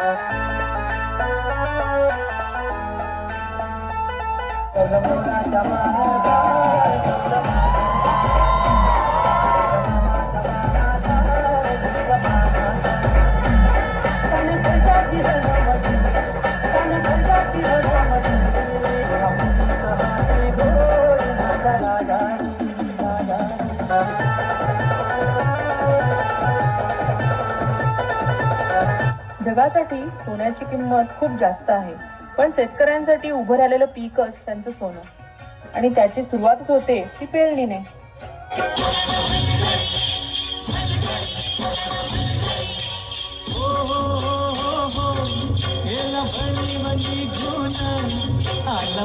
Terima kasih. जगासाठी सोन्याची किंमत खूप जास्त आहे. पण शेतकऱ्यांसाठी उभं राहिलेलं पीकच त्यांचं सोनं. आणि त्याची सुरुवातच होते ती पेरणीने. गेला भली भली गुण आला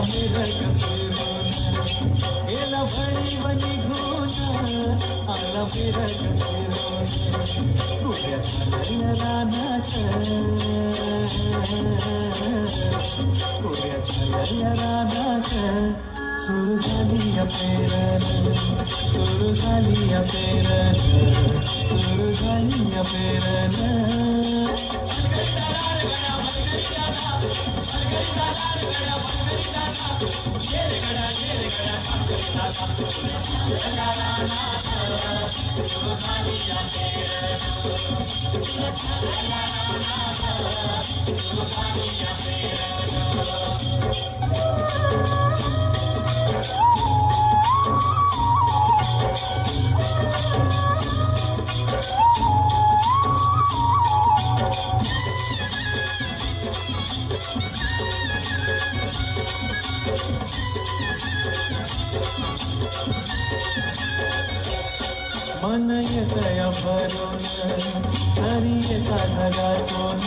सुरू झाली या पेरण सुरू झाली या पेरण सुरू झाली या पेरण Thank you. येतया भरून सरी येता ढगातून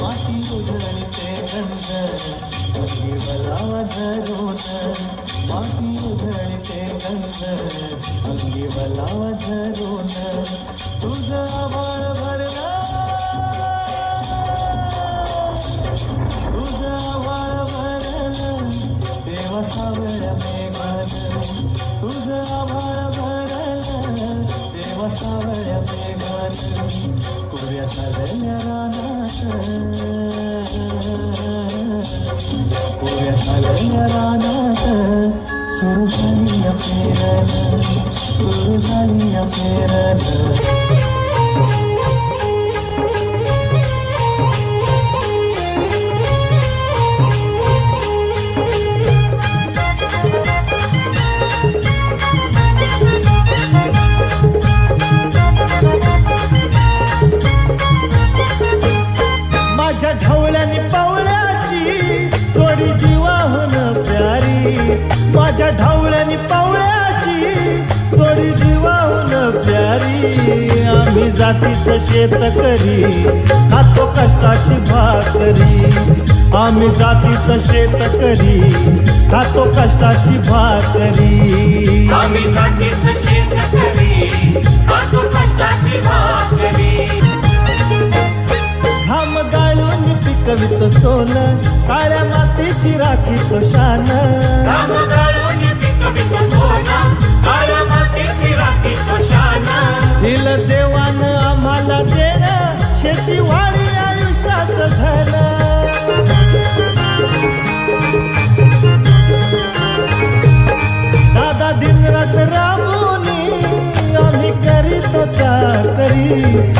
माती उजळते गंध अंगी बलावा धरून माती उजळते गंध अंगी बलावा धरून तुझं आभाळ भरला. तुझं आभाळ भरलं. देवा सावळ्या मे तुझं आभाळ सावळ्या मेघान कुऱ्या झालेल्या रानात कुऱ्या झालेल्या रानात सुरू झाली या पेरण सुरू झाली या पेरण आम्ही जातीचं शेत करी खातो कष्टाची भाकरी. आम्ही जातीचं शेत करी खातो कष्टाची भाकरी. आम्ही जातीच शेतकरी खातो कष्टाची भाकरी. पिकवित सोन काळ्या मातीची राखी तो शान काळ्या मातीची राखी दिल देवान मला देणं शेती वाढी आयुष्यात झालं दादा दिनरात राबून आम्ही करीत करी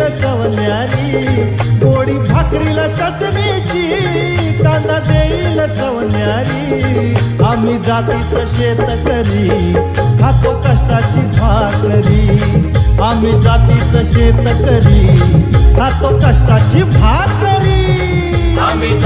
देईल चवण्यारी गोडी भाकरीला चटणीची कांदा देईल चवण्यारी आम्ही जातीचं शेत करी खातो कष्टाची भाकरी. आम्ही जातीचं शेत करी खातो कष्टाची भाकरी. आम्ही